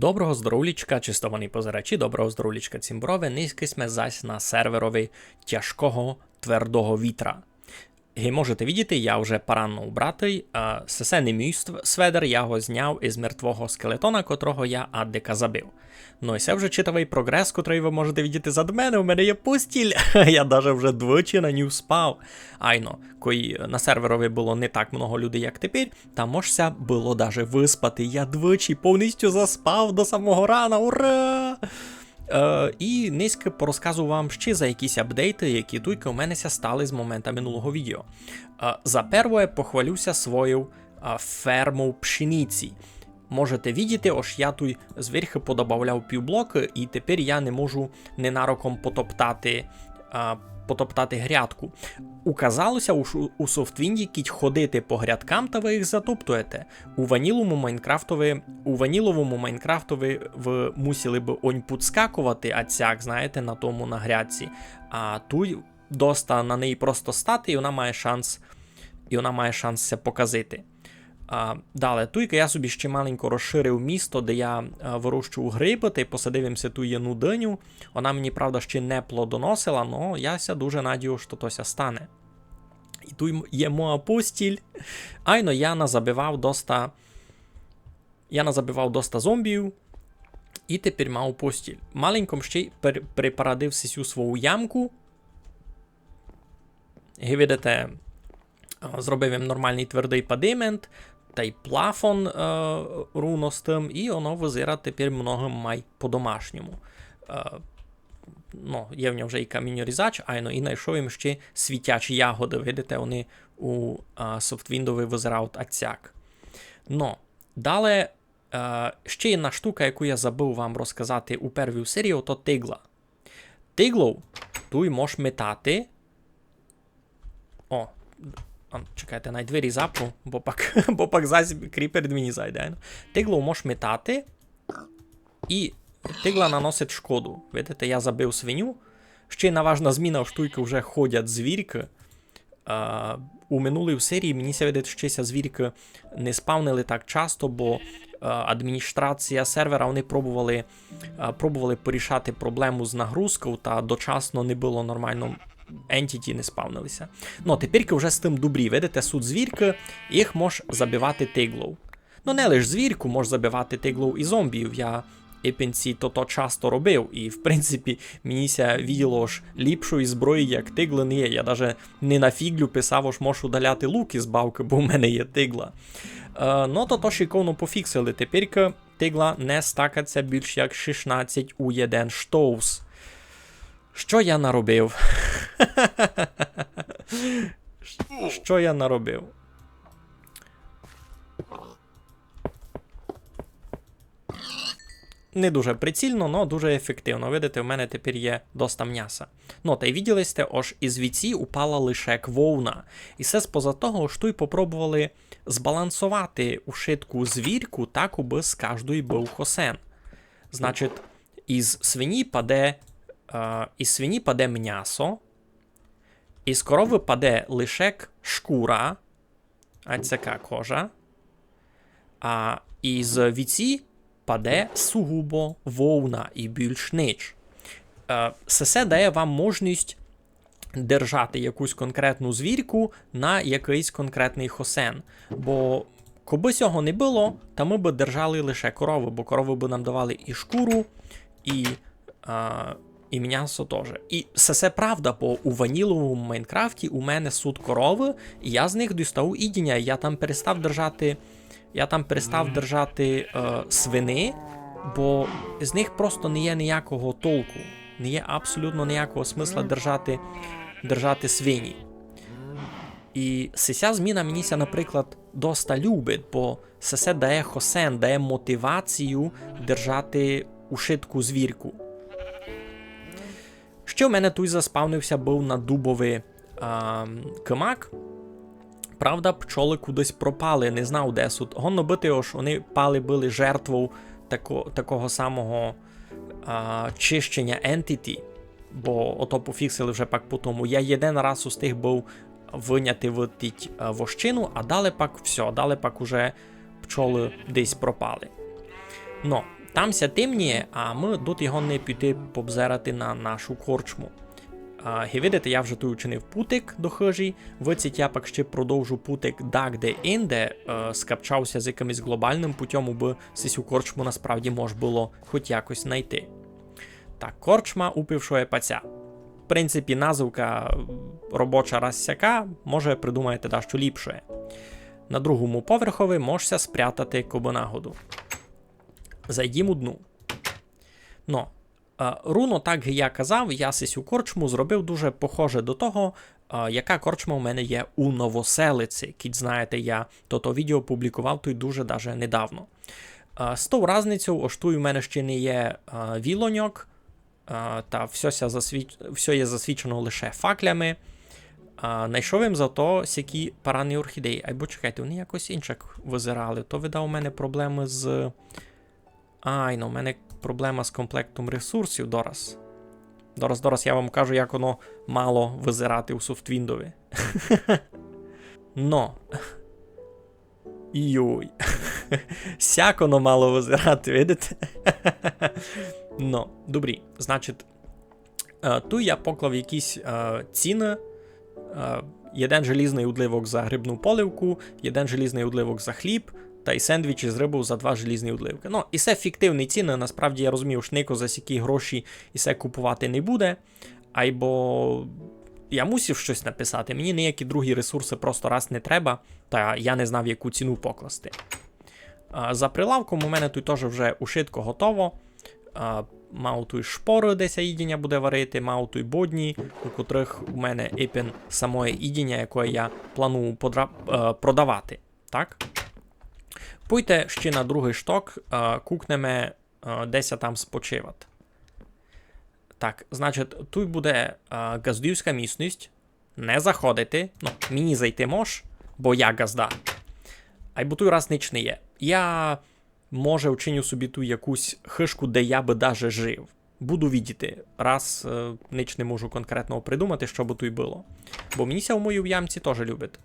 Доброго здоровлічка, чистовані позирачі, доброго здоровлічка цімброве, низький сме зась на серверові тяжкого твердого вітра. І можете видіти, я вже поранно убратий. Це не мій сведер, я його зняв із мертвого скелетона, котрого я аддика забив. Ну і це вже читавий прогрес, котрий ви можете видіти зад мене. У мене є постіль. Я даже вже двічі на ній спав. Айно, кої на серверові було не так много людей, як тепер, там можся було даже виспати. Я двічі повністю заспав до самого рана. Ура! Е, і низько порозказу вам ще за якісь апдейти, які туйки у мене стали з моменту минулого відео. Е, за перше похвалюся свою е, ферму пшениці. Можете видіти, ось я тут зверху подобавляв півблоки, і тепер я не можу ненароком потоптати, а, потоптати грядку. Указалося у, у софтвінді кіть ходити по грядкам та ви їх затоптуєте. У ваніловому Майнкрафтові, у ваніловому Майнкрафтові ви мусили б онь підскакувати, а цяк, знаєте, на тому на грядці. А тут доста на неї просто стати, і вона має шанс, і вона має шанс. А, далі, туйка я собі ще маленько розширив місто, де я а, вирощував гриби, й посадив їм ту єну диню. Вона мені, правда, ще не плодоносила, але я ся дуже надію, що тося стане. І тут є моя постіль. Айно я назабивав доста. Я назабивав доста зомбів. І тепер мав постіль. Маленьком ще й припарадив сю свою ямку. І видите, зробив їм нормальний твердий падимент, та й плафон е, руно з тим, і воно визира тепер многим май по-домашньому. Е, ну, є в нього вже і каміньорізач, а ну, і знайшов їм ще світячі ягоди. Видите, вони у а, софтвіндові визирають ацяк. Ну, далі е, ще одна штука, яку я забув вам розказати у первій серії, то тигла. Тиглов туй можеш метати. О, а, чекайте, най двері запну, бо пак, бо пак зась кріпер мені зайде. Тиглов можеш метати, і тигла наносить шкоду. Видите, я забив свиню. Ще одна важна зміна штуйки вже ходять звірки. А, у минулій серії мені видить, що ся звірки не спавнили так часто, бо адміністрація сервера вони пробували, пробували порішати проблему з нагрузкою, та дочасно не було нормально. Entity не спавнилися. Ну, тепер вже з тим добрі, видите, суд звірки, їх може забивати тиглов. Ну, не лише звірку, може забивати тиглов і зомбів. Я епінці то то часто робив, і в принципі мініся відділо ж ліпшої зброї, як тигли не є. Я навіть не на фіглю писав, аж можу удаляти луки з бавки, бо в мене є тигла. Е, ну то то шиковно пофіксили. Тепер тигла не стакаться більш як 16 у 1 штовс. Що я наробив? Що я наробив? Не дуже прицільно, але дуже ефективно. Видите, в мене тепер є доста м'яса. Ну, та й виділи сте, із віці упала лише квовна. І все споза того, що й попробували збалансувати ушитку звірку так, аби з кожної був хосен. Значить, із свині паде, із свині паде м'ясо, із корови паде лише шкура, а цяка кожа. А із віці паде сугубо вовна і більш нич. Е, Сесе дає вам можливість держати якусь конкретну звірку на якийсь конкретний хосен. Бо коби цього не було, то ми б держали лише корови, бо корови б нам давали і шкуру, і, а, і м'ясо теж. І все це правда, бо у ваніловому Майнкрафті у мене суд корови, і я з них дістав ідіння. Я там перестав держати. Я там перестав держати е, свини, бо з них просто не є ніякого толку. Не є абсолютно ніякого смисла держати, держати свині. І сися зміна мені наприклад, доста любить, бо сесе дає хосен, дає мотивацію держати ушитку звірку. Ще в мене тут заспавнився був на дубовий а, кимак. Правда, пчоли кудись пропали, не знав де суд. Гонно бити, ож вони пали були жертвою тако, такого самого а, чищення entity, бо ото пофіксили вже пак по тому. Я єдин раз устиг був виняти в тіть вощину, а далі пак все, далі пак уже пчоли десь пропали. Ну, Тамся темніє, а ми тут його не піти побзерати на нашу корчму. А, і видите, я вже тут учинив путик до хижі, в ці тяпак ще продовжу путик так де інде, е, скапчався з якимось глобальним путем, аби сисю корчму насправді мож було хоч якось знайти. Так, корчма упившої паця. В принципі, називка робоча розсяка, може придумаєте дещо ліпше. На другому поверхові можся спрятати кобонагоду. Зайдім у дну. Но, е, руно, так я казав, я сисю корчму зробив дуже похоже до того, е, яка корчма у мене є у Новоселиці. Кіть знаєте, я то відео публікував тут дуже даже недавно. Е, з того разницю, ось у мене ще не є вілоньок, та все, все є засвічено лише факлями. Найшов їм зато сякі парані орхідеї. Або чекайте, вони якось інших визирали. То видав у мене проблеми з. Ай, ну у мене проблема з комплектом ресурсів Дораз. Дораз, Дораз, я вам кажу, як воно мало визирати у софтвіндові. Но. Йой. Сяк воно мало визирати, видите? Но, добрі. Значить, е, тут я поклав якісь е, ціни. Е, Єден желізний удливок за грибну поливку, єден желізний удливок за хліб, та й сендвічі з рибу за два желізні удливки. Ну, і це фіктивні ціни. Насправді я розумію, що Нико за сякі гроші і це купувати не буде. Айбо я мусив щось написати. Мені ніякі другі ресурси просто раз не треба, та я не знав, яку ціну покласти. За прилавком у мене тут теж вже ушитко готово. Мав тут шпори, десь їдіння буде варити, мав тут бодні, у котрих у мене іпін самої їдіння, яке я планую подра... е, продавати. Так? Пуйте ще на другий шток, е, кукнеме е, десь там спочивати. Так, значить, тут буде е, газдівська місність. Не заходити. Ну, мені зайти мож, бо я газда. А й тут раз ніч не є. Я може вчиню собі ту якусь хишку, де я би даже жив. Буду відіти, раз е, ніч не можу конкретного придумати, що би тут було. Бо мені в моїй ямці теж любить.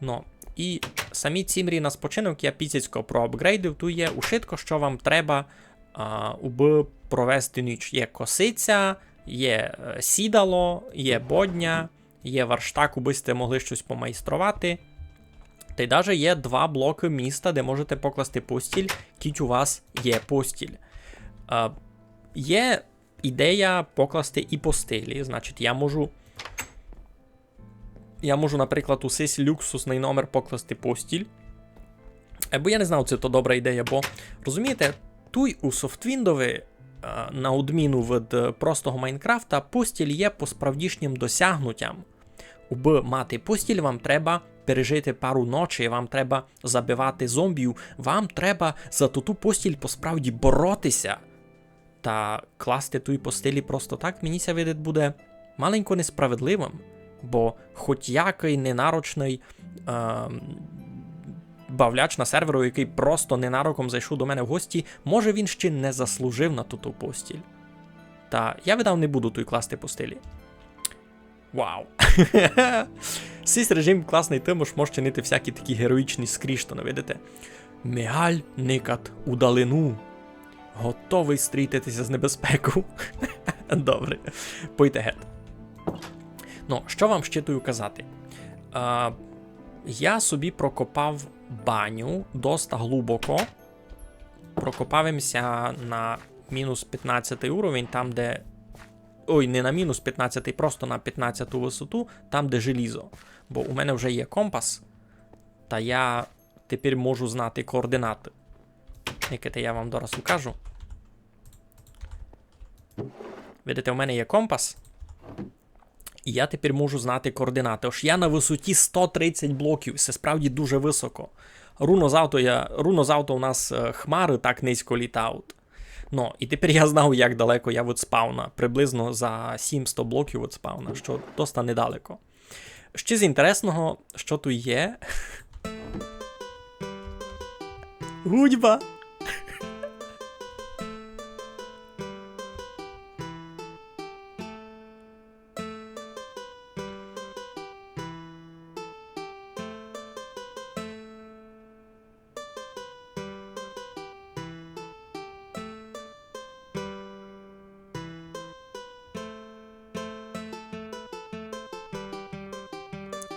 Ну, і самі цімрі на спочинок я пісяцько проапгрейдив, тут є ушитко, що вам треба а, уби провести ніч. Є косиця, є е, сідало, є бодня, є варштак, уби сте могли щось помайструвати. Та й навіть є два блоки міста, де можете покласти постіль, кіть у вас є постіль. А, Є ідея покласти і постелі. Значить, я можу. Я можу, наприклад, у сись люксусний номер покласти постіль. Бо я не знав, це то добра ідея, бо розумієте, туй у софтвіндові, на відміну від простого Майнкрафта, постіль є по справдішнім досягнуттям. Уби мати постіль, вам треба пережити пару ночей, вам треба забивати зомбів, вам треба за ту постіль посправді боротися. Та класти ту постелі просто так, мені ся видить буде маленько несправедливим. Бо хоч який ненарочний е, бавляч на серверу, який просто ненароком зайшов до мене в гості, може він ще не заслужив на ту ту постіль. Та я видав не буду той класти постелі. Вау! Сісь режим класний, тим ж може чинити всякі такі героїчні скріштони, видите? Мігаль никат у далину. Готовий стрітитися з небезпеку. Добре. Пойте гет. Ну, що вам щитую казати? А, Я собі прокопав баню доста глибоко. Прокопавимося на мінус 15 уровень, там, де. Ой, не на мінус 15, просто на 15 висоту, там, де желізо. Бо у мене вже є компас, та я тепер можу знати координати. Яке те я вам зараз укажу. Видите, у мене є компас. І я тепер можу знати координати. Ось я на висоті 130 блоків, це справді дуже високо. Руно з я, руно з у нас е, хмари так низько літають. Ну, і тепер я знав, як далеко я від спауна. Приблизно за 700 блоків від спауна, що доста недалеко. Ще з інтересного, що тут є. Гудьба!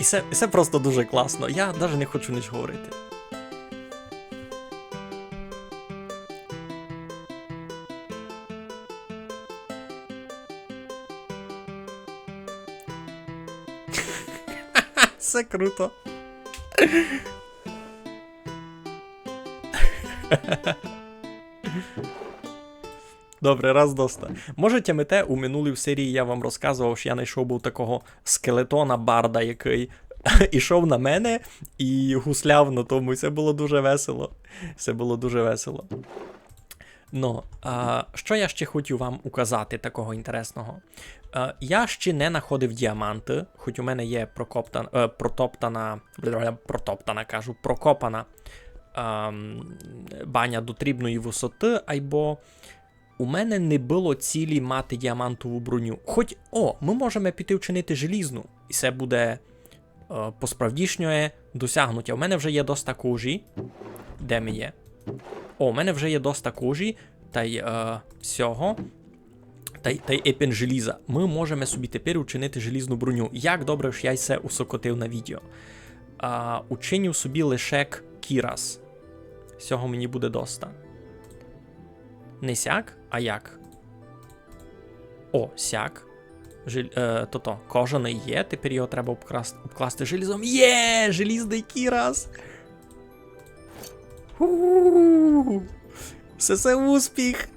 Це, і це просто дуже класно. Я навіть не хочу ніч говорити. Це круто. Добре, раз доста. Може, тямите, у минулій в серії я вам розказував, що я знайшов був такого скелетона барда, який ішов на мене і гусляв на тому. І це було дуже весело. Це було дуже весело. Ну, а, що я ще хотів вам указати такого інтересного? А, я ще не знаходив діаманти, хоч у мене є прокоптан, е, протоптана, протоптана, кажу, прокопана ем, баня до трібної висоти, або у мене не було цілі мати діамантову броню. Хоч, о, ми можемо піти вчинити желізну, і це буде е, по-справдішньоє досягнуття. У мене вже є доста кожі. Де ми є? О, у мене вже є доста кожі, та й е, всього. Та й, та й епін желіза. Ми можемо собі тепер учинити желізну броню. Як добре ж я й це усокотив на відео. А, учиню собі лише кірас. Всього мені буде доста. Не сяк, а як? О, сяк. Жиль, е, то-то, є, тепер його треба обкласти, обкласти желізом. Є! Желізний кірас! Ху-ху-ху! Це успіх!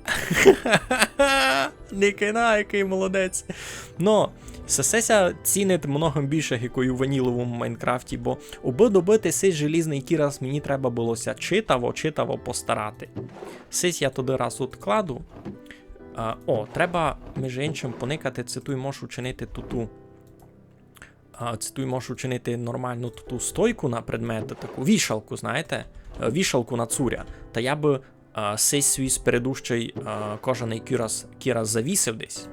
Нікина, який молодець. Но Сесеся цінить многом більше, у ваніловому Майнкрафті, бо аби добити желізний кірас, мені треба булося читаво, читаво постарати. Сись я туди раз откладу. А, о, треба, між іншим, поникати, цитуй, можеш учинити туту. А, цитуй, можеш учинити нормальну туту стойку на предмети, таку вішалку, знаєте? Е, Вішалку на цуря. Та я би а, сей свій спередущий кожаний кірас, кірас завісив десь.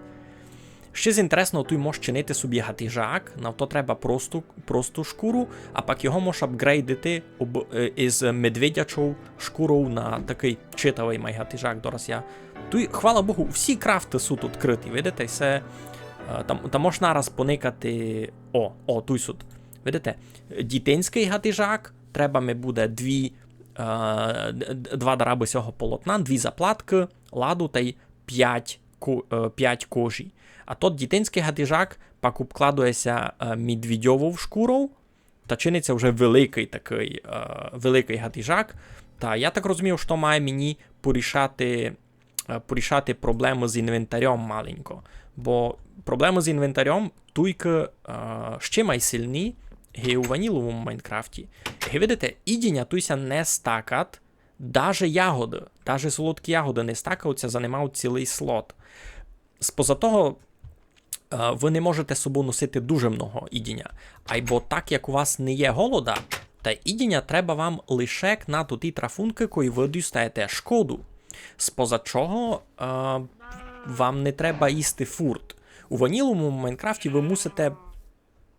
Ще з інтересного, ти можеш чинити собі гатижак, на то треба просту, просту шкуру, а пак його можеш апгрейдити об, е, із медведячою шкурою на такий читавий май гатижак. Дораз я. Туй, хвала Богу, всі крафти суть відкриті, видите, все. е, Там, там можна раз поникати. О, о, туй сут. Видите? Дітинський гатижак, треба ми буде дві, е, два дараби цього полотна, дві заплатки, ладу та й п'ять, ко- е, п'ять кожі. А тот дітинський гатижак пак обкладується е, медвідьовою шкурою, та чиниться вже великий такий е, великий гатижак. Та я так розумів, що має мені порішати, е, порішати проблему з інвентарем маленько. Бо проблеми з інвентарем тільки ще найсильні є у ваніловому Майнкрафті. І видите, ідіння туйся не стакат, даже ягоди, даже солодкі ягоди не стакаються, займають цілий слот. Споза того, е, ви не можете з собою носити дуже много ідіння. Або так як у вас не є голода, та ідіння треба вам лише на ті трафунки, кої ви дістаєте шкоду. Споза чого е, вам не треба їсти фурт. У ваніловому Майнкрафті ви мусите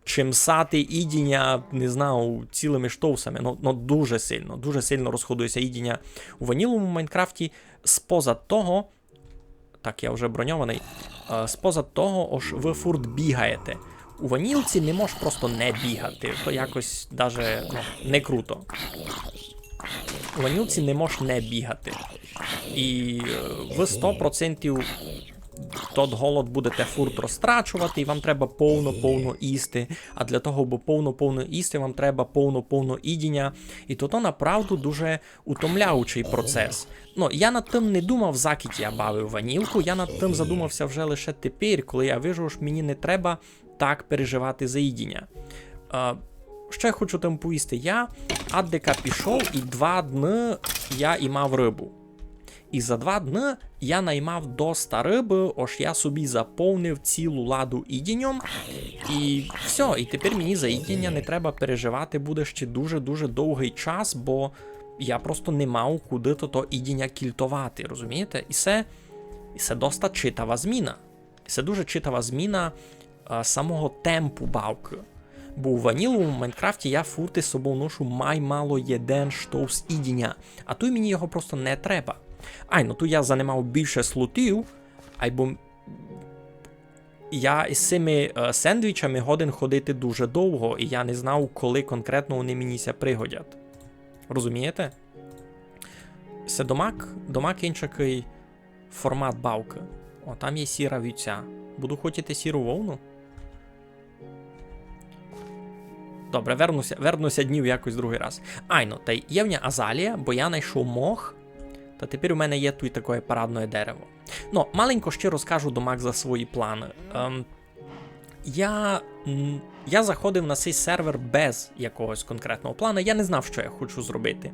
чимсати ідіння, не знаю, цілими штовсами. Ну, ну дуже сильно, дуже сильно розходується ідіння у ваніловому Майнкрафті. Споза того, так, я вже броньований. Е, Споза того, ож ви фурт бігаєте. У ванілці не можеш просто не бігати, то якось даже ну, не круто. У ванілці не можеш не бігати. І е, ви 100% тот голод будете фурт розтрачувати, і вам треба повно-повно їсти. А для того, аби повно-повно їсти, вам треба повно-повно ідіння. І то то направду дуже утомляючий процес. Ну, я над тим не думав, закіт я бавив ванілку, я над тим задумався вже лише тепер, коли я вижу, що мені не треба так переживати за їдіння. Е, я хочу там поїсти? Я аддека пішов, і два дні я і мав рибу. І за два дні я наймав доста риби, ось я собі заповнив цілу ладу ідінням. І все, і тепер мені за ідіння не треба переживати буде ще дуже-дуже довгий час, бо я просто не мав куди то то ідіння кільтувати, розумієте? І це, і це доста читава зміна. І це дуже читава зміна а, самого темпу бавки. Бо у ваніловому Майнкрафті я фурти з собою ношу май мало єден штовс ідіння, а тут мені його просто не треба. Ай, ну тут я занимав більше слотів, або. я із цими е, сендвічами годен ходити дуже довго, і я не знав, коли конкретно вони мені пригодять. Розумієте? Це домак, домак інший формат бавки. О, там є сіра вівця. Буду хотіти сіру вовну. Добре, вернуся, вернуся днів якось другий раз. Айно, та й є в мене азалія, бо я знайшов мох. Та тепер у мене є тут таке парадне дерево. Ну, маленько ще розкажу домак за свої плани. Ем, я, я заходив на цей сервер без якогось конкретного плану. Я не знав, що я хочу зробити.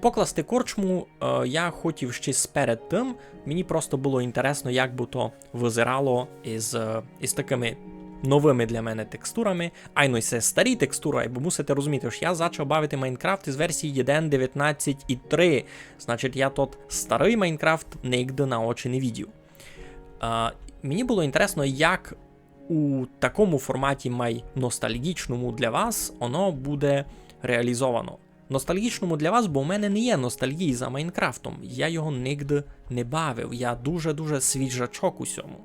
Покласти корчму е, я хотів ще перед тим. Мені просто було інтересно, як би то визирало із, е, із такими новими для мене текстурами. Айно, це старі текстури, бо мусите розуміти, що я почав бавити Майнкрафт із версії 1.19.3. Значить, я тот старий Майнкрафт нігде на очі не відів. Е, мені було інтересно, як у такому форматі май ностальгічному для вас воно буде реалізовано. Ностальгічному для вас, бо у мене не є ностальгії за Майнкрафтом. Я його нігде не бавив. Я дуже-дуже свіжачок у цьому.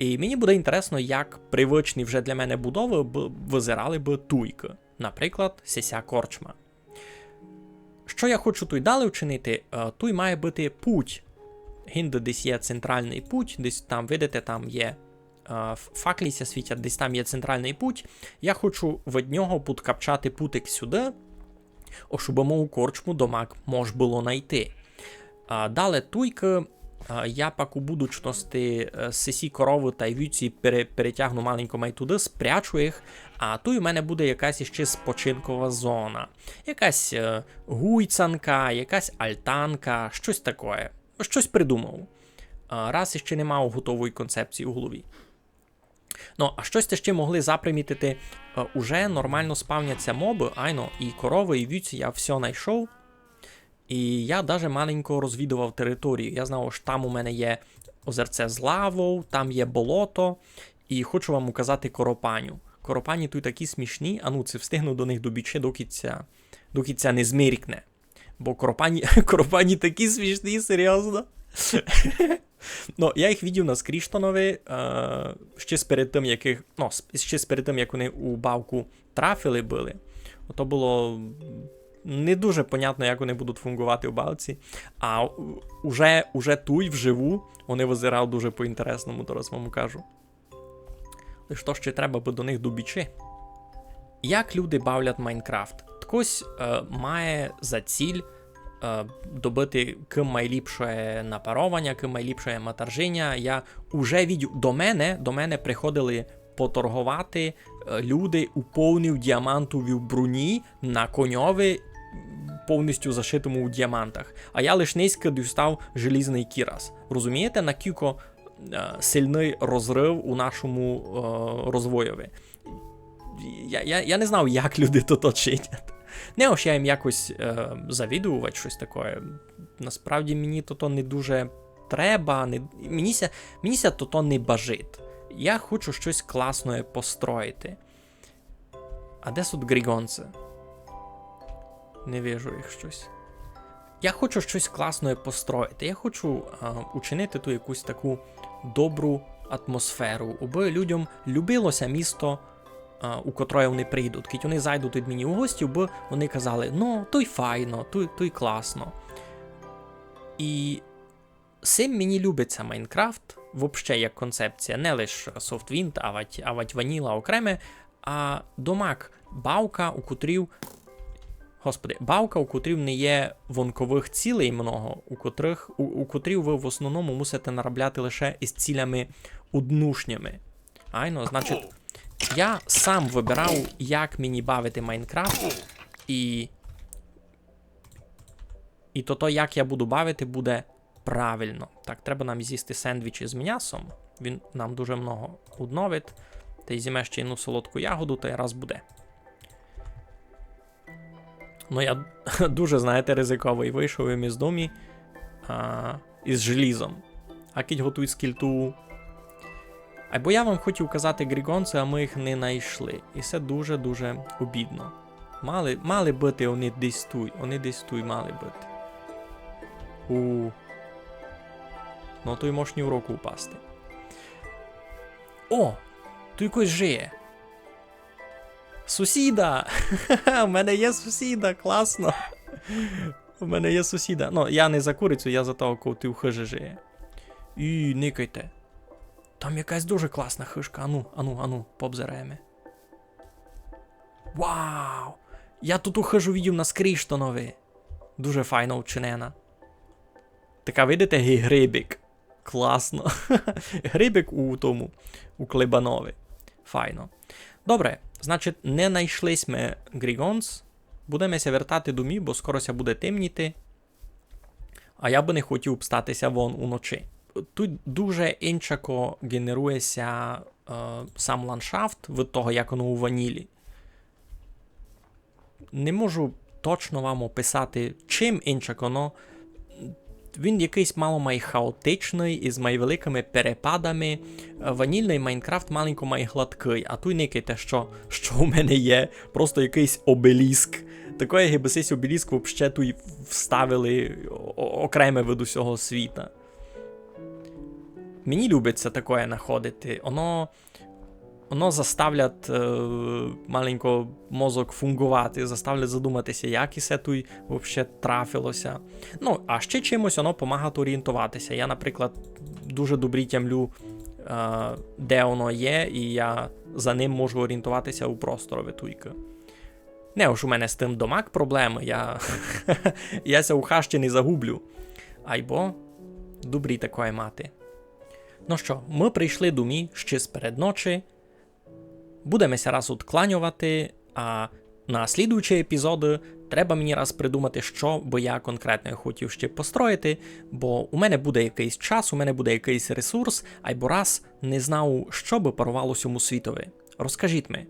І мені буде інтересно, як привичні вже для мене будови б визирали б туйки, наприклад, сіся корчма. Що я хочу тут далі вчинити? Е, Туй має бути путь. Гінде десь є центральний путь, десь там, видите, там є е, факліся світять, десь там є центральний путь. Я хочу від нього підкапчати путик сюди, щоб мою корчму домак мож було знайти. Далі туйки я пак у будучності е, сесі корови та й вівці перетягну маленько май туди, спрячу їх, а тут у мене буде якась іще спочинкова зона, якась е, гуйцанка, якась альтанка, щось таке. Щось придумав. Раз іще не мав готової концепції у голові. Ну, а щось те ще могли запримітити, е, уже нормально спавняться моби, айно, і корови, і вівці я все знайшов. І я даже маленько розвідував територію. Я знав, що там у мене є озерце з лавою, там є болото, і хочу вам указати коропаню. Коропані тут такі смішні, а ну це встигну до них добіче, доки ця, доки ця не змиркне. Бо коропані, коропані такі смішні, серйозно. Ну, я їх відів на Скріштонові е, ще з перед тим, яких, ну, ще з перед тим, як вони у бавку трафили були. То було не дуже понятно, як вони будуть фунгувати у балці. А уже уже туй вживу вони визирав дуже по-інтересному, то раз вам кажу. Лиш то ще треба би до них добічи. Як люди бавлять Майнкрафт? Ткось е, має за ціль е, добити ким найліпше напаровання, ким найліпше матарження. Я уже відю до мене до мене приходили поторгувати е, люди у повній діамантовій бруні на коньові, повністю зашитому у діамантах. А я лиш низько дістав желізний кірас. Розумієте, на кілько е, сильний розрив у нашому е, розвоєві. Я я, я не знав, як люди то чинять. Не ось я їм якось е, завідувати щось таке. Насправді мені то не дуже треба. Не, Мені мені то не бажить. Я хочу щось класне построїти. А де тут Грігонце? Не вижу їх щось. Я хочу щось класне построїти. Я хочу а, учинити ту якусь таку добру атмосферу, аби людям любилося місто, а, у котре вони прийдуть. Кіть вони зайдуть від мені у гості, бо вони казали, ну, то й файно, то, то й класно. І цим мені любиться Майнкрафт, взагалі як концепція, не лише SoftWind, а вать Ваніла окреме, а домак бавка, у котрів Господи, бавка, у котрів не є вонкових цілей много, у котрих у, у котрів ви в основному мусите наробляти лише із цілями однушнями. Айно, значить, я сам вибирав, як мені бавити Майнкрафт, і. І то, то, як я буду бавити, буде правильно. Так, треба нам з'їсти сендвічі з м'ясом. Він нам дуже много удновить. Та й зіме ще одну солодку ягоду, та й раз буде. Ну, я дуже, знаєте, ризиковий вийшов із домі а, із желізом. А кіть готуй скільту. Або я вам хотів казати Грігонце, а ми їх не знайшли. І це дуже-дуже обідно. Мали мали бути вони десь тут. Вони десь тут мали бути. У. Ну, то й можеш в року упасти. О! Тут якось жиє. Сусіда! У мене є сусіда, класно. У мене є сусіда. Ну, я не за курицю, я за того, кого ти в хижі жиє. І никайте. Там якась дуже класна хишка. Ану, ану, ану, пообзираємо. Вау! Я тут у хижу видів на скріштонові. Дуже файно вчинена. Така, видите, грибик. Класно. грибик у тому, у Клебанові. Файно. Добре, значить, не знайшлись ми Грігонс. Будемося вертати до бо скорося буде темніти. А я би не хотів б статися вон уночі. Тут дуже інчако генерується е, сам ландшафт від того, як воно у ванілі. Не можу точно вам описати, чим інчако, но він якийсь мало май хаотичний, із май великими перепадами. Е, Ванільний Майнкрафт маленько май гладкий, а тут никайте, що, що у мене є, просто якийсь обеліск. Такої гібесись обеліск взагалі тут вставили окреме від усього світа. Мені любиться таке знаходити. Воно, воно заставлять е, маленько мозок фунгувати, заставлять задуматися, як і це тут взагалі трафилося. Ну, а ще чимось воно допомагає орієнтуватися. Я, наприклад, дуже добрі тямлю, е, де воно є, і я за ним можу орієнтуватися у просторові туйки. Не ж у мене з тим домак проблеми, я, я ся у хащі не загублю. Айбо добрі такої мати. Ну що, ми прийшли до мі ще з передночі. Будемося раз откланювати, а на слідуючі епізоди треба мені раз придумати, що би я конкретно хотів ще построїти, бо у мене буде якийсь час, у мене буде якийсь ресурс, або раз не знав, що би парувало сьому світові. Розкажіть ми.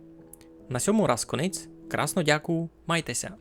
На сьому раз конець. Красно дякую, майтеся.